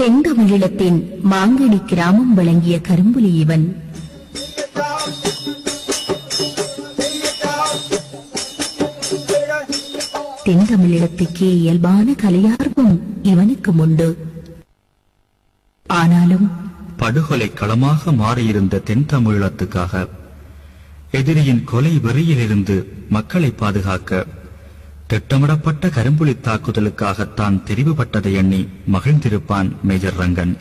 தென்தமிழீழத்தின் மாங்கனி கிராமம் வழங்கிய கரும்புலி இவன். தென்தமிழீழத்துக்கே இயல்பான கலையார்வம் இவனுக்கும் உண்டு. ஆனாலும் படுகொலை களமாக மாறியிருந்த தென் தமிழத்துக்காக எதிரியின் கொலை வெறியிலிருந்து மக்களை பாதுகாக்க திட்டமிடப்பட்ட கரும்புலி தாக்குதலுக்காக தான் தெரிவுபட்டதை எண்ணி மகிழ்ந்திருப்பான் மேஜர் ரங்கன்.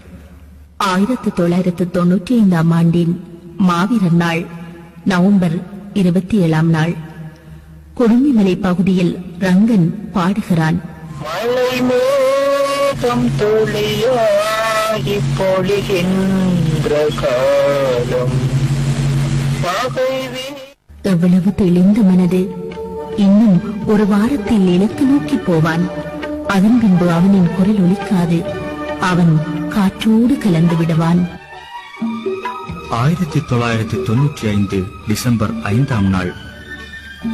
ஆயிரத்து தொள்ளாயிரத்து தொன்னூற்றி ஐந்தாம் ஆண்டின் மாவீரர் நாள் நவம்பர் இருபத்தி ஏழாம் நாள். கொடுங்கிமலை பகுதியில் ரங்கன் பாடுகிறான். எவ்வளவு தெளிந்த மனது இன்னும் ஒரு வாரத்தில் இலக்கு நோக்கி போவான். அதன் பின்பு அவனின் குரல் ஒலிக்காது. அவன் காற்றோடு கலந்து விடுவான். ஆயிரத்தி தொள்ளாயிரத்தி தொன்னூற்றி ஐந்து டிசம்பர் ஐந்தாம் நாள்.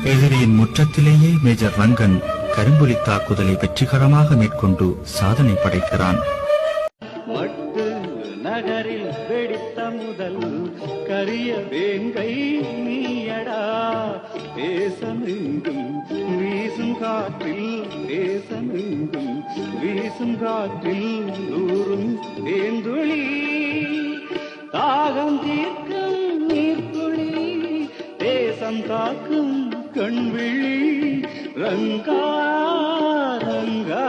எதிரியின் முற்றத்திலேயே மேஜர் ரங்கன் கரும்புலி தாக்குதலை வெற்றிகரமாக மேற்கொண்டு சாதனை படைக்கிறான். மட்டு நகரில் வெடித்த முதல் கரிய வேங்கை நீயடா. தேசமெங்கும் வீசும் காற்றில் தேசமெங்கும் வீசும் காற்றில் நூறும் தேந்துளி தாகம் தீர்க்கும் நீர்த்துளி தேசம் காக்கும் கண்விழி ரங்கா ரங்கா.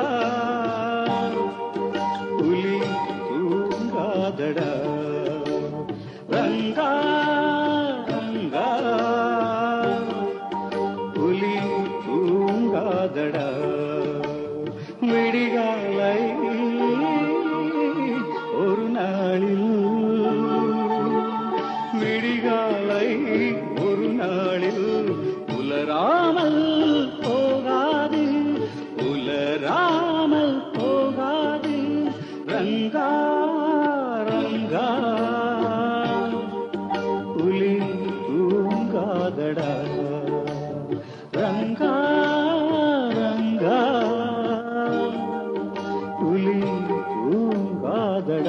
புலி தூங்காதடா. விடிகாலை ஒரு நாளில். விடிகாலை ஒரு நாளில். உலராமல் போகாது உலராமல் போகாது. ரங்கா ಬೇಡ